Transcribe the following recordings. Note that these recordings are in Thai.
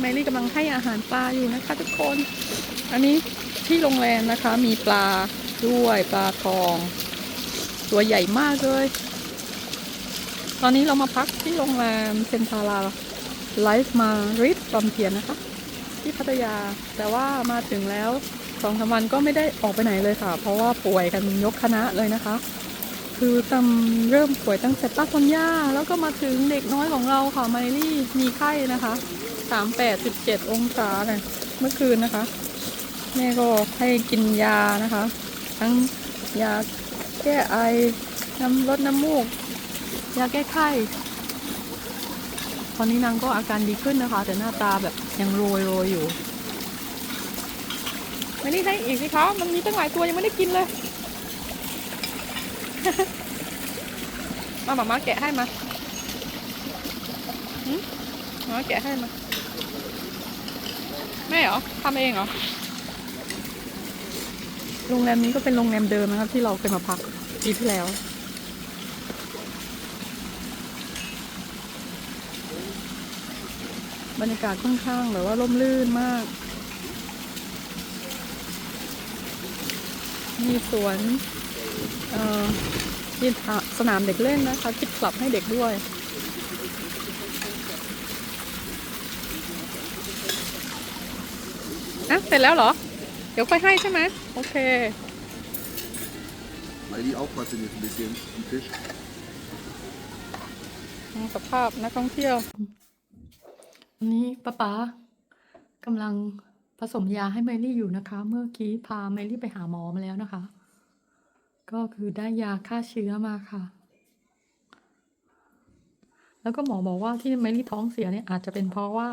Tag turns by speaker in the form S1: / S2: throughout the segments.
S1: แมรี่กำลังให้อาหารปลาอยู่นะคะทุกคน อันนี้ที่โรงแรมนะคะ มีปลาด้วยปลาทอง ตัวใหญ่มากเลย ตอนนี้เรามาพักที่โรงแรมเซนทาราไลฟ์มาริสฟอมเทียนนะคะ ที่พัทยาแต่ว่ามาถึงแล้วสองสามวันก็ไม่ได้ออกไปไหนเลยค่ะ เพราะว่าป่วยกันยกคณะเลยนะคะ คือตำเริ่มป่วยตั้งแต่ป้าคนย่า แล้วก็มาถึงเด็กน้อยของเราค่ะไมลี่มีไข้นะคะสามแปดสิบเจ็ดองศาเนี่ยเมื่อคืนนะคะ แม่ก็ให้กินยานะคะ ทั้งยาแก้ไอน้ำลดน้ำมูก ยาแก้ไข้ตอนนี้นางก็อาการดีขึ้นนะคะ แต่หน้าตาแบบยังโรยโรยอยู่ไม่ได้ให้อีกสิคะมันมีตั้งหลายตัวยังไม่ได้กินเลย มาหมามาแกะให้มาหืมามาแกะให้มาแม่เหรอทำเองเหรอ โรงแรมนี้ก็เป็นโรงแรมเดิมนะครับ ที่เราเคยมาพักปีที่แล้ว บรรยากาศค่อนข้างแบบว่าร่มรื่นมาก มีสวน เอ่อมีสนามเด็กเล่นนะคะคิดกลับให้เด็กด้วย อะ เสร็จแล้วเหรอ เดี๋ยวค่อยให้ใช่ไหมโอเค
S2: Weil die aufpassen jetzt ein bisschen am Tisch.
S1: สภาพนักท่องเที่ยวอันนี้ป้าป๋ากำลังผสมยาให้ไมลี่อยู่นะคะ เมื่อกี้พาไมลี่ไปหาหมอมาแล้วนะคะ ก็คือได้ยาฆ่าเชื้อมาค่ะ แล้วก็หมอบอกว่าที่ไมลี่ท้องเสียเนี่ยอาจจะเป็นเพราะว่า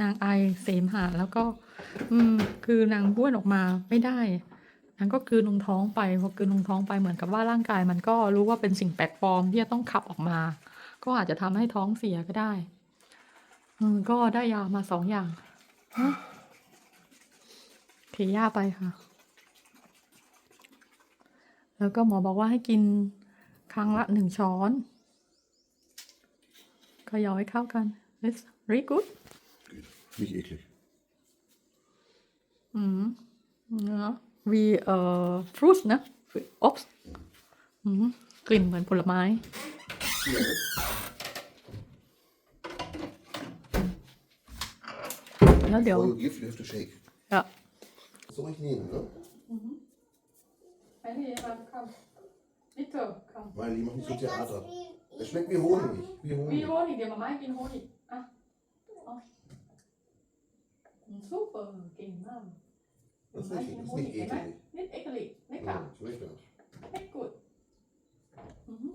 S1: นางไอเสมหะแล้วก็ อืม คือนางบ้วนออกมาไม่ได้นางก็กลืนลงท้องไปพอกลืนลงท้องไปเหมือนกับว่าร่างกาย มันก็รู้ว่าเป็นสิ่งแปลกปลอมที่จะต้องขับออกมา ก็อาจจะทำให้ท้องเสียก็ได้ อืมก็ได้ยามาสองอย่างฮะเทยาไปค่ะ แล้วก็หมอบอกว่าให้กินครั้งละหนึ่งช้อนเขย่าให้เข้ากัน It's very good
S2: Nicht eklig.
S1: อืมเนาะ we เอ่อ fruits นะ ops อืมกลิ่นเหมือนผลไม้ แล้วเดี๋ยว
S2: Voll Gift, you have to shake.
S1: อะ
S2: Soll ich nehmen, ne?
S1: อั นนี้มันคำนิดเถอะคำ
S2: Weil die machen nicht so Theater. Das schmeckt wie Honig. Wie
S1: มี
S2: Honig.
S1: โฮนิกเดี๋ยวมาม่าให้กินโฮนิกอะเอาซูเปอร์เก่งมาก
S2: Das ist nicht, das ist nicht eklig.
S1: นิดเอกลิกนิด
S2: Ja,
S1: ค่ะ
S2: schmeckt das.
S1: นิดกุดอือฮึ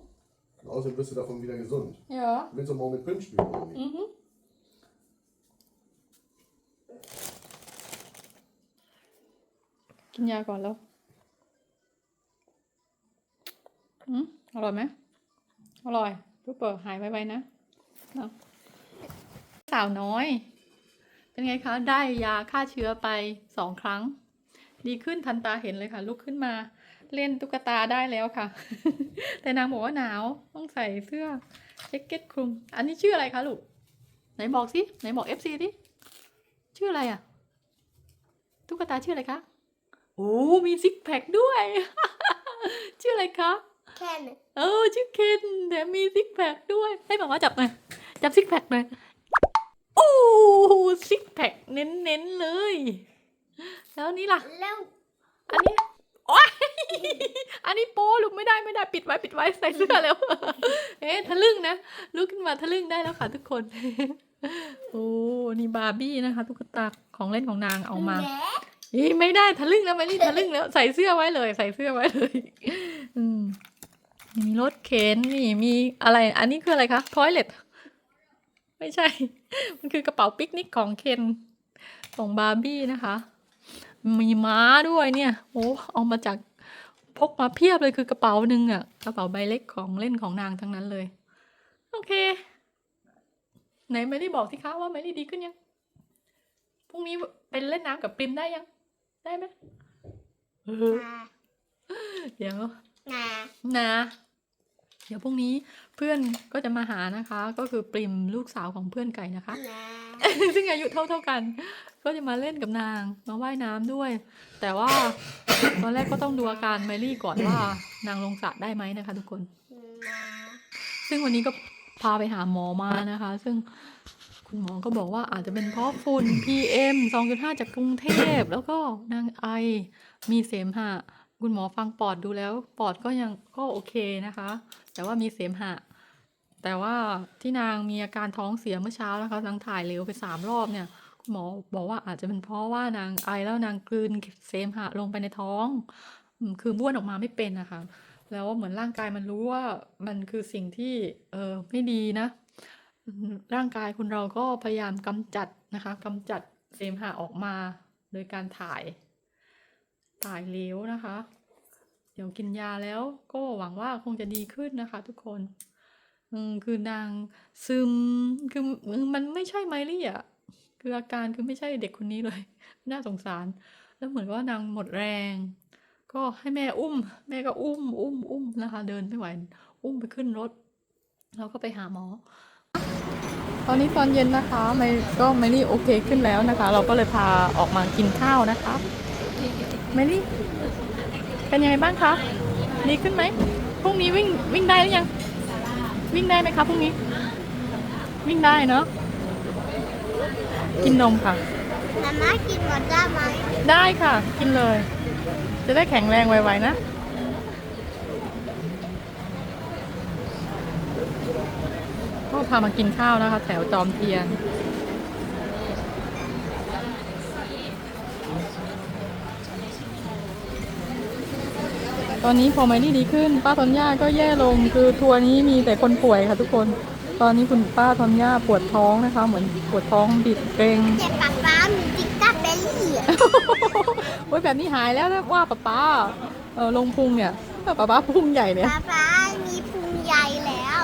S2: Und außerdem wirst du davon wieder gesund.
S1: เดี๋ยว
S2: Du willst doch morgen mit Prim spielen, oder
S1: อื
S2: nicht?
S1: อฮึกิ อร่อยไหมอร่อยซูเปอร์หายไวๆนะนะสาวน้อย เป็นไงคะ ได้ยาฆ่าเชื้อไปสองครั้ง ดีขึ้นทันตาเห็นเลยค่ะ ลุกขึ้นมาเล่นตุ๊กตาได้แล้วค่ะ แต่นางบอกว่าหนาวต้องใส่เสื้อแจ็คเก็ตคลุม อันนี้ชื่ออะไรคะลูก ไหนบอกสิ ไหนบอกเอฟซีดิชื่ออะไรอะตุ๊กตาชื่ออะไรคะ โอ้ มีซิกแพคด้วย ชื่ออะไรคะ
S3: แค่นั้น
S1: เออชื่อเคนแต่มีซิกแพคด้วย ให้บอกว่าจับหน่อยจับซิกแพคหน่อยโอ้ซิกแพคเน้นๆเลย แล้วนี่ล่ะ
S3: แล้ว
S1: อันนี้โอ๊ยอันนี้โป้ลูกไม่ได้ไม่ได้ปิดไว้ปิดไว้ใส่เสื้อแล้ว เอ๊ะทะลึ่งนะลุกขึ้นมาทะลึ่งได้แล้วค่ะทุกคน โอ้นี่บาร์บี้นะคะตุ๊กตาของเล่นของนางเอามา
S3: แหละ
S1: อีไม่ได้ทะลึ่งแล้วไม่ได้ทะลึ่งแล้ว ใส่เสื้อไว้เลย ใส่เสื้อไว้เลย อืม มีรถเข็นนี่มีอะไร อันนี้คืออะไรคะทอยเล็ตไม่ใช่ มันคือกระเป๋าปิกนิกของเคนของบาร์บี้นะคะ มีม้าด้วยเนี่ยโอ้เอามาจากพกมาเพียบเลยคือกระเป๋าหนึ่งอะกระเป๋าใบเล็กของเล่นของนางทั้งนั้นเลย โอเค ไหนไม่ได้บอกสิคะว่าไม่ได้ดีขึ้นยังพรุ่งนี้เป็นเล่นน้ำกับปริมได้ยัง ได้ไหมเดี๋ยว
S3: นา
S1: นะ เดี๋ยวพรุ่งนี้เพื่อนก็จะมาหานะคะ ก็คือปริมลูกสาวของเพื่อนไก่นะคะ
S3: นา
S1: ซึ่งอายุเท่าเท่าๆกัน ก็จะมาเล่นกับนางมาว่ายน้ำด้วย แต่ว่า ตอนแรกก็ต้องดูอาการไมลี่ก่อนว่านางลงสระได้ไหมนะคะ ทุกคนซึ่งวันนี้ก็พาไปหาหมอมานะคะ ซึ่งคุณหมอก็บอกว่าอาจจะเป็นเพราะฝุ่น PM 2.5 จากกรุงเทพ แล้วก็นางไอมีเสมหะ คุณหมอฟังปอดดูแล้ว ปอดก็ยังก็โอเคนะคะ แต่ว่ามีเสมหะ แต่ว่าที่นางมีอาการท้องเสียเมื่อเช้านะคะนางถ่ายเร็วไปสามรอบเนี่ยคุณหมอบอกว่าอาจจะเป็นเพราะว่านางไอแล้วนางกลืนเสมหะลงไปในท้อง คือบ้วนออกมาไม่เป็นนะคะ แล้วเหมือนร่างกายมันรู้ว่ามันคือสิ่งที่เออไม่ดีนะ ร่างกายคนเราก็พยายามกำจัดนะคะกำจัดเสมหะออกมาโดยการถ่าย ถ่ายเหลวนะคะ เดี๋ยวกินยาแล้วก็หวังว่าคงจะดีขึ้นนะคะ ทุกคน อืมคือนางซึมคือมันไม่ใช่ไมลี่อะคืออาการคือไม่ใช่เด็กคนนี้เลย น่าสงสาร แล้วเหมือนว่านางหมดแรง ก็ให้แม่อุ้ม แม่ก็อุ้มอุ้มอุ้มนะคะ เดินไม่ไหวอุ้มไปขึ้นรถ แล้วก็ไปหาหมอตอนนี้ตอนเย็นนะคะไม่ก็ไมลี่โอเคขึ้นแล้วนะคะ เราก็เลยพาออกมากินข้าวนะคะ ไมลี่เป็นยังไงบ้างคะดีขึ้นไหมพรุ่งนี้วิ่งวิ่งได้หรือยัง วิ่งได้ไหมคะพรุ่งนี้ วิ่งได้เนาะกินนมค่ะ
S3: มาม่ากินหมดได้ไหม
S1: ได้ค่ะ กินเลย จะได้แข็งแรงไวๆนะก็พามากินข้าวนะคะ แถวจอมเทียน ตอนนี้พอไมลี่ดีขึ้น ป้าทอนย่าก็แย่ลง คือทัวร์นี้มีแต่คนป่วยค่ะทุกคน ตอนนี้คุณป้าทอนย่าปวดท้องนะคะ เหมือนปวดท้องบิดเกรง
S3: เจ็บปากฟ้ามีติ๊กตาเบลลี่อะ
S1: โอ้ยแบบนี้หายแล้วนะว่าป้าป้าเออลงพุงเนี่ยป้าป้าพุงใหญ่เนี่ย
S3: ป๊าป๊ามีพุงใหญ่แล้ว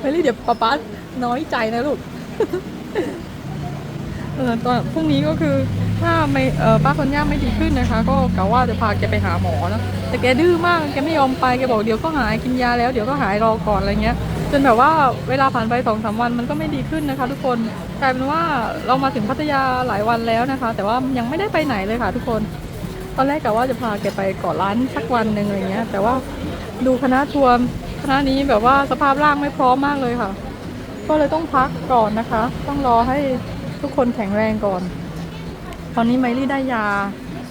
S1: ไม่รีเดี๋ยวป้าป้าน้อยใจนะลูกเออตอนพรุ่งนี้ก็คือ ถ้าไม่เออป้าคนย่าไม่ดีขึ้นนะคะ ก็กะว่าจะพาแกไปหาหมอนะแต่แกดื้อมากแกไม่ยอมไปแกบอกเดี๋ยวก็หายกินยาแล้วเดี๋ยวก็หายรอก่อนอะไรเงี้ยจนแบบว่าเวลาผ่านไปสองสามวันมันก็ไม่ดีขึ้นนะคะ ทุกคนกลายเป็นว่าเรามาถึงพัทยาหลายวันแล้วนะคะ แต่ว่ายังไม่ได้ไปไหนเลยค่ะ ทุกคน ตอนแรกกะว่าจะพาแกไปเกาะล้านสักวันหนึ่งอะไรเงี้ย แต่ว่าดูคณะทัวร์คณะนี้แบบว่าสภาพร่างไม่พร้อมมากเลยค่ะ ก็เลยต้องพักก่อนนะคะ ต้องรอให้ทุกคนแข็งแรงก่อน ตอนนี้ไมลี่ได้ยา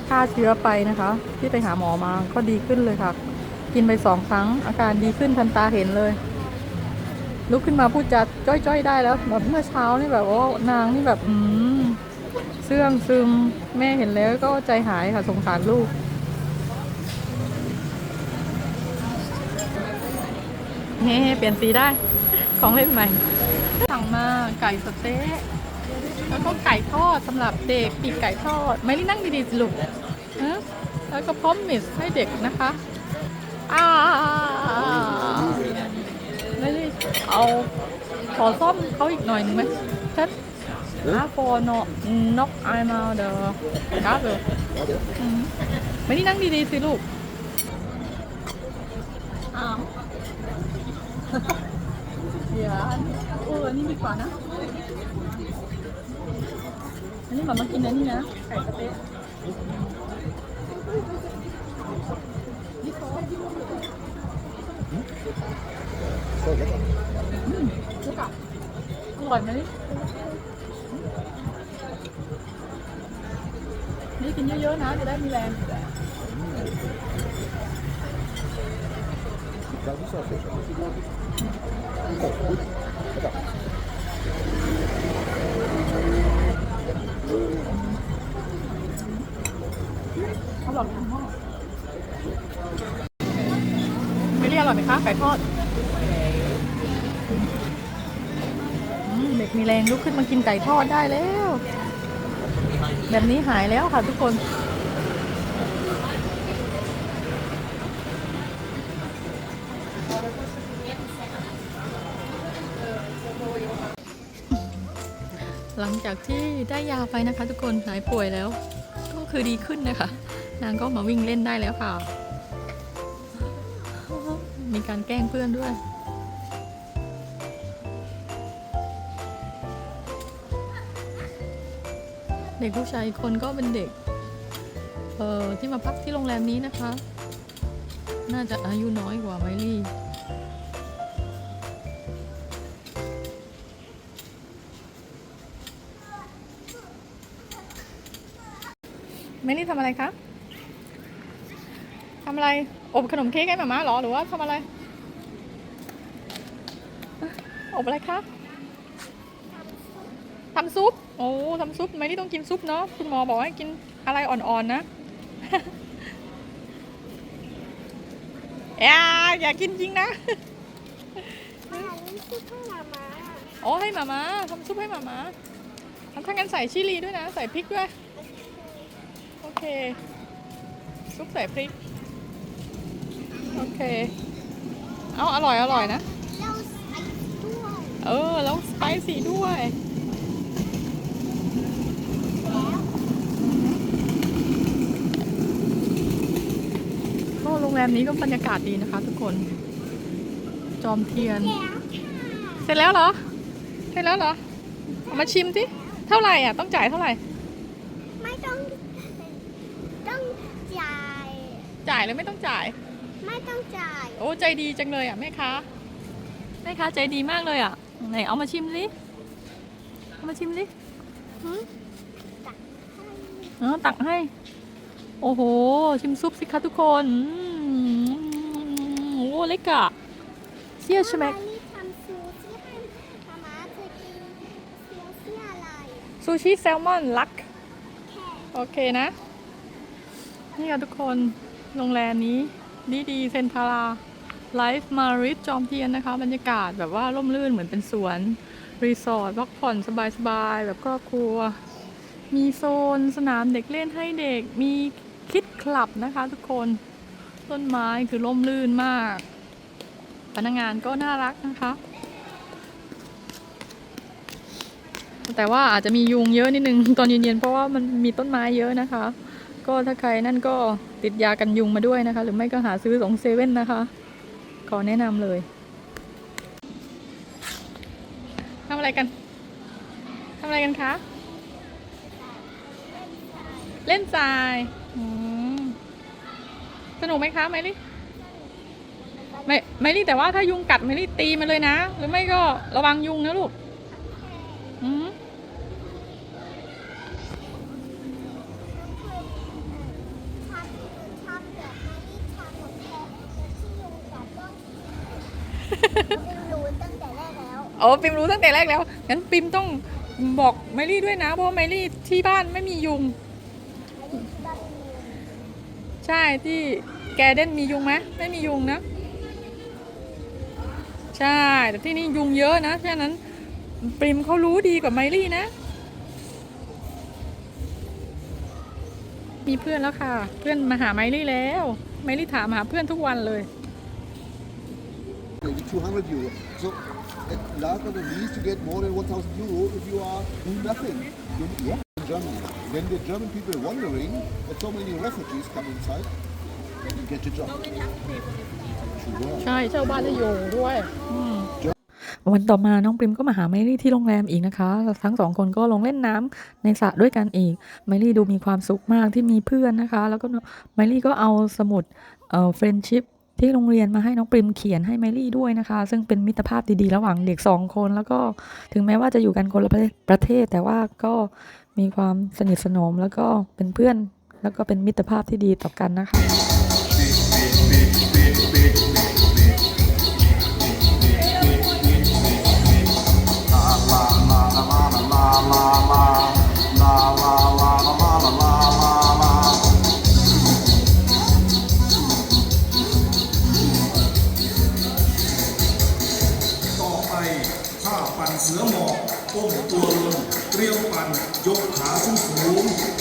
S1: ฆ่าเชื้อไปนะคะ ที่ไปหาหมอมาก็ดีขึ้นเลยค่ะ กินไปสองครั้ง อาการดีขึ้นทันตาเห็นเลย ลุกขึ้นมาพูดจาจ้อยๆได้แล้วแบบเมื่อเช้านี่แบบว่านางนี่แบบอืมเสื่องซึมแม่เห็นแล้วก็ใจหายค่ะสงสารลูกเฮ้เปลี่ยนสีได้ ของเล่นใหม่สั่งมาไก่สเต๊ะ แล้วก็ไก่ทอดสำหรับเด็กปีกไก่ทอด ไม่ได้นั่งดีๆสิลูกฮะแล้วก็พร้อมมิสให้เด็กนะคะอ่าไม่ได้เอาขอซ่อมเขาอีกหน่อยหนึงไหมชัดอาฟอนน็อกไอมาเดอการ์ดเลยอืมไม่ได้นั่งดีๆสิลูกอ้าวเดี๋ยวเอออันนี้ดีกว่านะ อันนี้หมามากินอันนี้นะไก่สะเต๊ะอืมลูกอะอร่อยไหมนี่นี่กินเยอะๆนะจะได้มีแรง
S2: Das ist ja Fisch. Das ist gut. หล่
S1: อยมากไม่เรียกอร่อยไหมคะไก่ทอดเด็กมีแรงลุกขึ้นมากินไก่ทอดได้แล้ว แบบนี้หายแล้วค่ะทุกคนหลังจากที่ได้ยาไปนะคะ ทุกคนหายป่วยแล้ว ก็คือดีขึ้นนะคะ นางก็มาวิ่งเล่นได้แล้วค่ะ มีการแกล้งเพื่อนด้วย เด็กผู้ชายคนก็เป็นเด็ก เอ่อ ที่มาพักที่โรงแรมนี้นะคะ น่าจะอายุน้อยกว่าไมลี่ไมลี่ทำอะไรคะ ทำอะไร อบขนมเค้กให้หมาม่าเหรอ หรือว่าทำอะไร อบอะไรคะทำซุป โอ้ทำซุปไมลี่ต้องกินซุปเนาะ คุณหมอบอกให้กินอะไรอ่อนๆนะอย่าอย่ากินจริงนะ
S3: อันนี้คือข้าวหมาม้า
S1: อ๋อให้หมามาทำซุปให้หมามาทำถ้างั้นใส่ชิลีด้วยนะ ใส่พริกด้วย โอเค ซุปใส่พริกโอ เคเอาอร่อยอร่อยนะ
S3: แล้วใส่ด้วย
S1: เออแล้วสไปซี่ด้วยก็โรงแรมนี้ก็บรรยากาศดีนะคะ ทุกคน จอมเทียน
S3: แล้วค่ะ
S1: เสร็จแล้วเหรอ เสร็จแล้วเหรอเอามาชิมสิเท่าไหร่อะต้องจ่ายเท่าไหร่
S3: ไม่ต้อง ต้องจ่าย
S1: จ่ายหรือไม่ต้องจ่าย
S3: ไม่ต้องจ่าย
S1: โอ้ใจดีจังเลยอะแม่ค้าแม่ค้าใจดีมากเลยอะไหนเอามาชิมสิเอามาชิมสิ
S3: หืม
S1: เออตักให้ โอ้โห ชิมซุปสิคะทุกคนอืมโอ้เล็กอะเสียใช่ไหม
S3: มารีทำซูชิให้มาม่าเคยกินซูชิอะไรอะ
S1: ซูชิแซลมอนลัก
S3: แค่
S1: โอเคนะ นี่ค่ะทุกคน โรงแรมนี้ ดีดีเซนทาราไลฟ์มาริสจอมเทียนนะคะ บรรยากาศแบบว่าร่มรื่นเหมือนเป็นสวน รีสอร์ทพักผ่อนสบายๆ แบบครอบครัว มีโซนสนามเด็กเล่นให้เด็กมีคิดคลับนะคะทุกคนต้นไม้คือร่มรื่นมาก พนักงานก็น่ารักนะคะ แต่ว่าอาจจะมียุงเยอะนิดนึงตอนเย็นๆเพราะว่ามันมีต้นไม้เยอะนะคะ ก็ถ้าใครนั่นก็ติดยากันยุงมาด้วยนะคะ หรือไม่ก็หาซื้อของเซเว่นนะคะ ขอแนะนำเลยทำอะไรกันทำอะไรกันคะ เล่นทรายอืมสนุกไหมคะไมลี่ไม่ไมลี่แต่ว่าถ้ายุงกัดไมลี่ตีมันเลยนะ หรือไม่ก็ระวังยุงนะลูกอืม
S3: ทำทำแบบมารีทำหมดแค่ที่ยุงกัดก็ไม่รู้ตั้งแต่แร
S1: โอ้ปิมรู้ตั้งแต่แรกแล้วงั้นปิมต้องบอกไมลี่ด้วยนะเพราะว่าไมลี่ที่บ้านไม่มียุง ใช่ที่แกเดนมียุงไหมไม่มียุงนะ ใช่แต่ที่นี่ยุงเยอะนะเพราะฉะนั้นปิมเขารู้ดีกว่าไมลี่นะ มีเพื่อนแล้วค่ะ เพื่อนมาหาไมลี่แล้วไมลี่ถามหาเพื่อนทุกวันเลย
S2: 200 euro. So at last but not least, you get more than 1,000 euro if you are doing nothing. You, yeah, in Germany. When the German people are wondering that so many refugees come inside, then you get your job. Sure.
S1: ใช่เช่าบ้านได้อยู่ด้วยวันต่อมาน้องปริมก็มาหาไมลี่ที่โรงแรมอีกนะคะ ทั้งสองคนก็ลงเล่นน้ำในสระด้วยกันอีก ไมลี่ดูมีความสุขมากที่มีเพื่อนนะคะ แล้วก็ไมลี่ก็เอาสมุดเอ่อเฟรนชิพ ที่โรงเรียนมาให้น้องปริมเขียนให้ไมลี่ด้วยนะคะ ซึ่งเป็นมิตรภาพดีๆ ระหว่างเด็กสองคน แล้วก็ถึงแม้ว่าจะอยู่กันคนละประเทศ แต่ว่าก็มีความสนิทสนมแล้วก็เป็นเพื่อน แล้วก็เป็นมิตรภาพที่ดีต่อกันนะคะ
S4: ต่ ยก